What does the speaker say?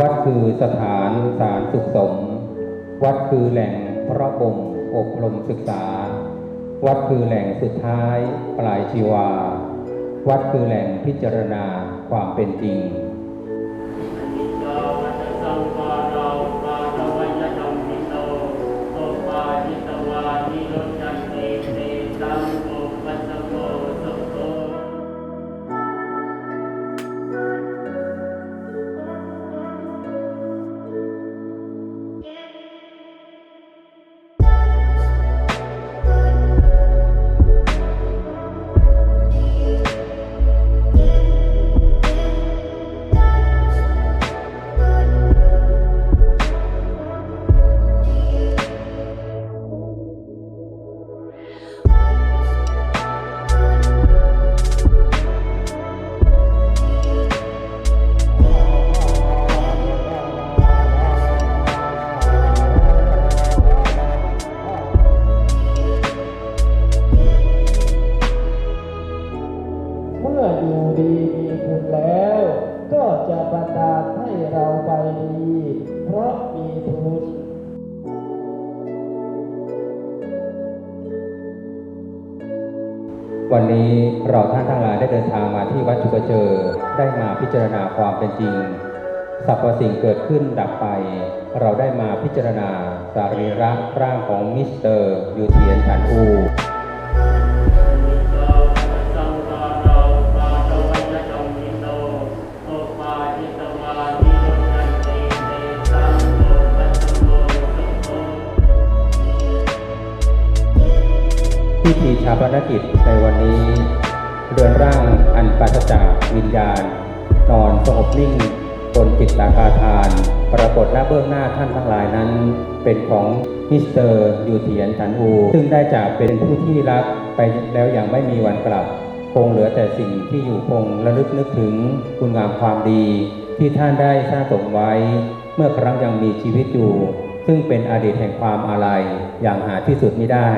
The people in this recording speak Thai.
วัดคือสถานสารสุขสม วัดคือแหล่งพระบ่มอบรมศึกษา วัดคือแหล่งสุดท้ายปลายชีวา วัดคือแหล่งพิจารณาความเป็นจริง เมื่ออยู่ดีมีคุณแล้ว ก็จะบันดาลให้เราไปดี เพราะมีทุนวันนี้เราท่านทั้งหลายได้เดินทางมาที่วัดจุกเจอ ได้มาพิจารณาความเป็นจริงสรรพสิ่งเกิดขึ้นดับไป เราได้มาพิจารณาสรีระร่างของมิสเตอร์ยูเทียนฐานอู พิธีชาปนกิจในวันนี้ เรือนร่างอันปราศจากวิญญาณ นอนสงบนิ่งบนจิตตาคาทาน ปรากฏหน้าเบื้องหน้าท่านทั้งหลายนั้น เป็นของมิสเตอร์ยูเทียนฉันอู ซึ่งได้จากเป็นผู้ที่รักไปแล้วอย่างไม่มีวันกลับ คงเหลือแต่สิ่งที่อยู่คงระลึกนึกถึงคุณงามความดี ที่ท่านได้สร้างสมไว้ เมื่อครั้งยังมีชีวิตอยู่ ซึ่งเป็นอดีตแห่งความอาลัยอย่างหาที่สุดไม่ได้